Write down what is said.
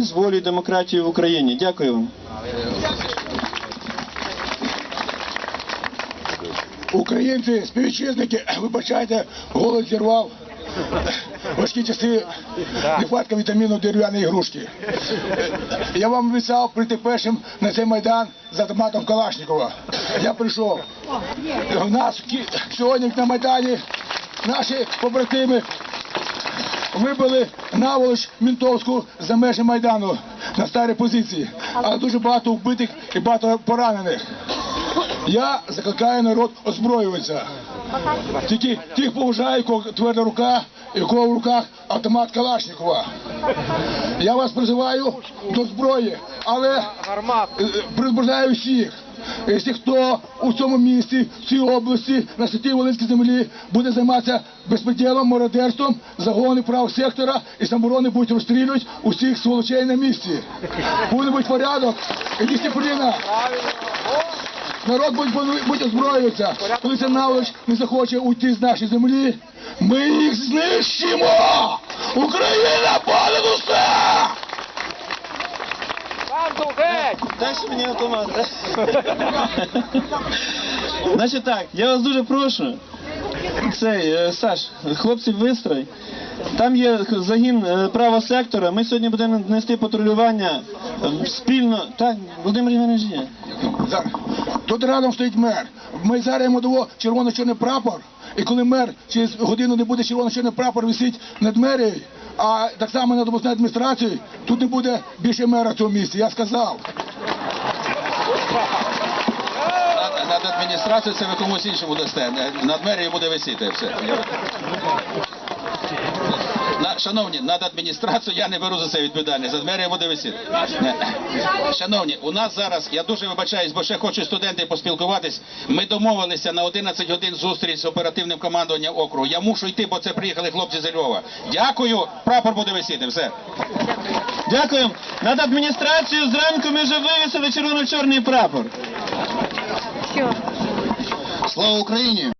з волі демократії в Україні. Дякую вам. Українці, співвітчизники, вибачайте, голод зірвав. Важкі часи нехватка вітаміну дерев'яної ігрушки. Я вам обіцяв прийти першим на цей майдан з автоматом Калашникова. Я прийшов. У нас сьогодні на майдані наші побратими вибили наволоч Мінтовську за межі майдану на старій позиції, але дуже багато вбитих і багато поранених. Я закликаю народ озброюватися. Тільки тих поважаю, кого тверда рука і кого в руках автомат Калашникова. Я вас призиваю до зброї, але е, предупреждаю всіх. Якщо хто у цьому місті, в цій області, на святій Волинській землі буде займатися безпреділом, мародерством, загони прав сектора і самоборони будуть розстрілювати усіх сволочей на місці. Буде бути порядок і дисципліна. Народ буде, буде озброюватися. Коли ця наволоч не захоче уйти з нашої землі, ми їх знищимо! Україна понад усе! Дайте мені автомат. Значить так, я вас дуже прошу. Цей, е, Саш, хлопці вистрой. Там є загін е, права сектора. Ми сьогодні будемо нести патрулювання е, спільно. Так, Володимир Іванович є. Тут рядом стоїть мер. Ми зараз йому дамо червоно-чорний прапор. І коли мер через годину не буде червоно-чорний прапор висить над мерією, а так само на обласною адміністрації тут не буде більше мера в цьому місці. Я сказав. Над адміністрацією це ви комусь іншому дасте. Над мерією буде висіти все. Шановні, над адміністрацією я не беру за це відповідальність, над мерією буде висіти. Шановні, у нас зараз, я дуже вибачаюсь, бо ще хочуть студенти поспілкуватись. Ми домовилися на 11 годин зустріч з оперативним командуванням округу. Я мушу йти, бо це приїхали хлопці з Львова. Дякую, прапор буде висіти, все. Дякую. Над адміністрацією зранку ми вже вивісили червоно-чорний прапор. Слава Україні!